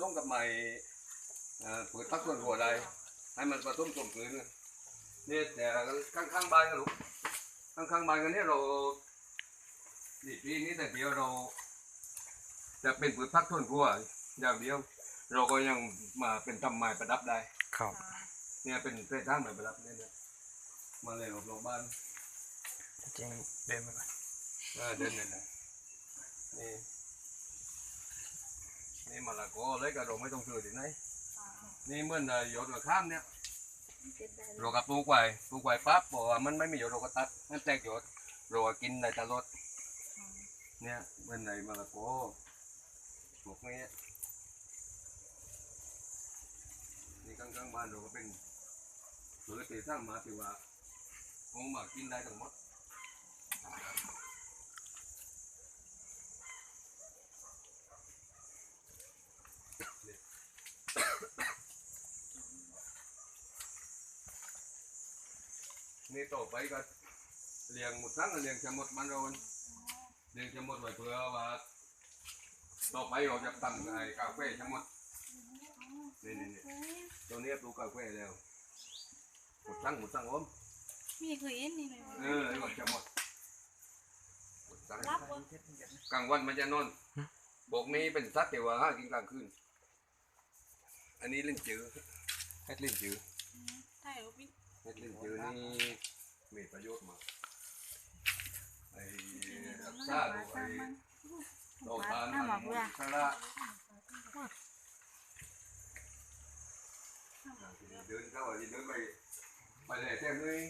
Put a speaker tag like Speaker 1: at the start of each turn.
Speaker 1: ต้มกับใหม่เอ่อเปิดพักส่วนหัวใดให้มันผสมกลมกลืนกันเนี่ยแต่ข้างๆบ้านกันลูกข้างๆบ้านกันเนี่ยเรานี่ปีนี้แต่เดียวเรา จะเป็นผืนพักส่วนหัวอย่างเดียว เราก็ยังมาเป็นทำไม้ประดับได้
Speaker 2: ครับ
Speaker 1: เนี่ยเป็นเส้นทางไม้ประดับเนี่ยเนี่ยมาเลยอบรมบ้าน
Speaker 2: จริงเดินมาก่อน
Speaker 1: เออเดินเลยนะนี่นี่มะละกอเลยก็เราไม่ต้องซื้อที่ไหนนี่เหมื่อนเอ่อหยดกับข้ามเนี่ยเราก็ปลูกไว้ปลูกไว้ปั๊บบอกว่ามันไม่มีหยดเราก็ตัดมันแตกหยดเราก็กินได้ตลอดเนี่ยเมื่อไหนมะละกอปลูกนี้นี่ข้างๆบ้านเราก็เป็นสวนที่สร้างมาถือว่าคงมากินได้ทั้งหมด นี่ต่อไปก็เลี้ยงหมดทั้งเลี้ยงจะหมดมันโดนเลี้ยงจะหมดไว้เพื่อว่าต่อไปเราจะตั้งไอ้กาแฟทั้งหมดนี่นี่นี่ตัวนี้ปลูกกาแฟแล้วหมดทั้งหมดทั้งอม
Speaker 3: มีเคยเห็นนี่ไหม
Speaker 1: เออไอ้หมดจะหมดหมดทั้ง
Speaker 3: รับวะ
Speaker 1: กลางวันมันจะนอนบอกนี้เป็นสัตว์แต่ว่าห้ากินกลางคืนอันนี้เล่นจือเฮ็ดเล่นจือ
Speaker 3: ใช่พี่
Speaker 1: เฮ็ดลิ้นจือนี่มีประโยชน์มากไอ้รักษาดูไอ้โรคทาน
Speaker 3: น้ำหมอกเบื่อ
Speaker 1: สระเดินเข้าไปเดินไปไปไหนแท้เลย